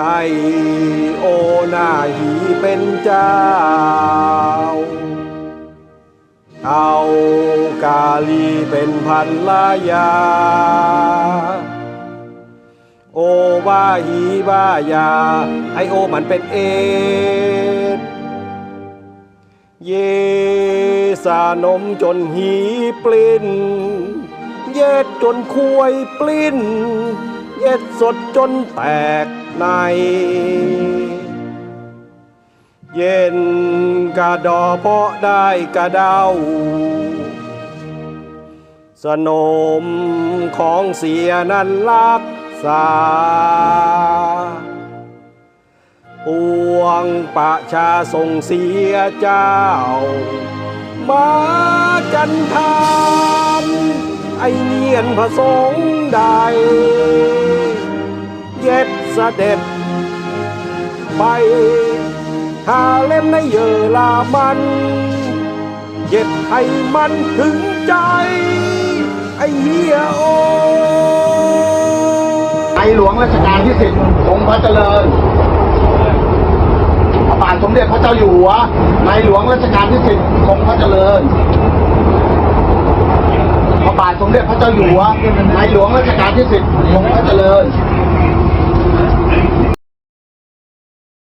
ไอโอนาหีเป็นเจ้า เอากาลีเป็นพันลายา โอว่าหีว่ายา ไอโอมันเป็นเอดเยสานมจนหีปลิ้น เย็ดจนควยปลิ้น เย็ดสดจนแตกใน เย็นกระดอเพาะได้กระเดา สนมของเสียนั้นรักษาปวงประชาส่งเสียเจ้า มาจันทานไอเนียนผสงใด ดเสด็จไปหาเล่มในเยอลามันเย็ดให้มันถึงใจ ไอเฮียโอในหลวงรัชกาลที่สิบทรงพระเจริญพระบาทสมเด็จพระเจ้าอยู่หัวในหลวงรัชกาลที่สิบทรงพระเจริญพระบาทสมเด็จพระเจ้าอยู่หัวในหลวงรัชกาลที่สิบทรงพระเจริญ